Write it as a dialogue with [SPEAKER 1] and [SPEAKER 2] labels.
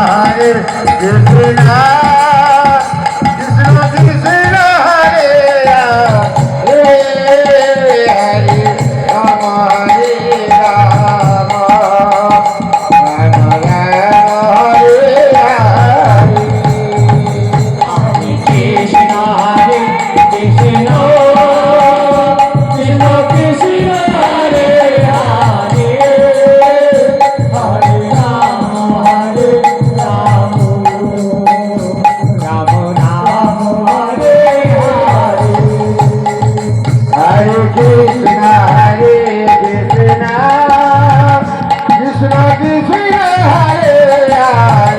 [SPEAKER 1] நாகர் திருநாள் কিছুই হারে